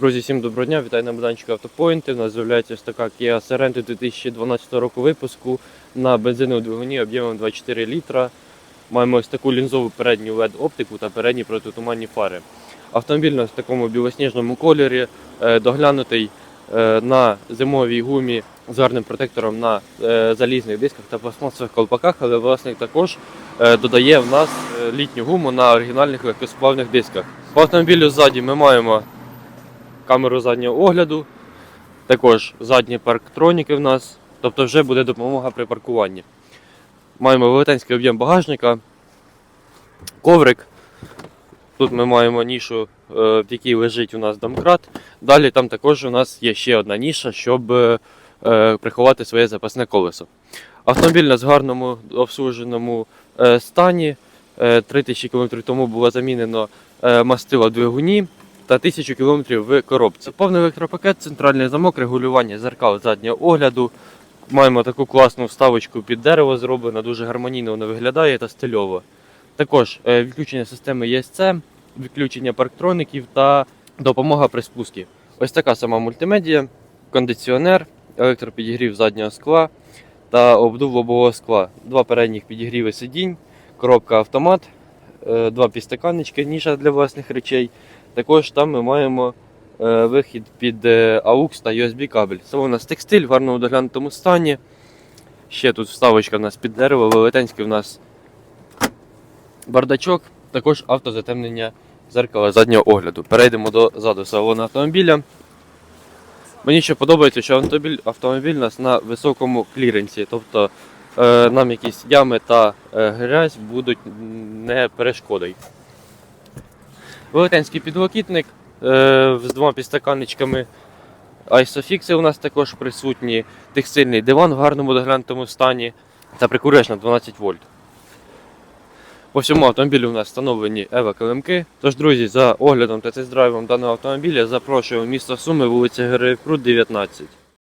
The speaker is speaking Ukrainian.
Друзі, всім доброго дня, вітаю на майданчику Автопоінти. У нас з'являється така Kia Sorento 2012 року випуску на бензиновому двигуні об'ємом 24 літра. Маємо ось таку лінзову передню LED оптику та передні протитуманні фари. Автомобіль в такому білосніжному кольорі, е, доглянутий е, на зимовій гумі з гарним протектором на е, залізних дисках та пластмасових колпаках, але власник також додає в нас літню гуму на оригінальних легкосплавних дисках. По автомобілю ззаді ми маємо камеру заднього огляду, також задні парктроніки в нас, тобто вже буде допомога при паркуванні. Маємо велетенський об'єм багажника, коврик. Тут ми маємо нішу, е, в якій лежить у нас домкрат. Далі там також у нас є ще одна ніша, щоб е, е, приховати своє запасне колесо. Автомобіль у нас гарному обслуженому стані. Е, 3000 км тому було замінено мастило двигуні та 1000 км в коробці. Повний електропакет, центральний замок, регулювання зеркал заднього огляду. Маємо таку класну вставочку під дерево зроблено, дуже гармонійно воно виглядає та стильово. Також е, відключення системи ESC, відключення парктроників та допомога при спуску. Ось така сама мультимедія, кондиціонер, електропідігрів заднього скла та обдув лобового скла. Два передніх підігріви сидінь, коробка автомат, два підстаканнички, ніша для власних речей. Також там ми маємо е, вихід під е, AUX та USB кабель. Салон у нас текстиль в гарному доглянутому стані. Ще тут вставочка у нас під дерево, велетенський у нас бардачок, також автозатемнення зеркала заднього огляду. Перейдемо до заду салону автомобіля. Мені ще подобається, що автомобіль, автомобіль у нас на високому кліренсі, тобто е, нам якісь ями та е, грязь будуть не перешкодою. Велетенський підлокітник е, з двома підстаканничками. Айсофікси у нас також присутні. Текстильний диван в гарному доглянутому стані та прикурювач на 12 вольт. По всьому автомобілю у нас встановлені ева килимки. Тож, друзі, за оглядом та тест-драйвом даного автомобіля запрошую в місто Суми, вулиця Героїв Крут, 19.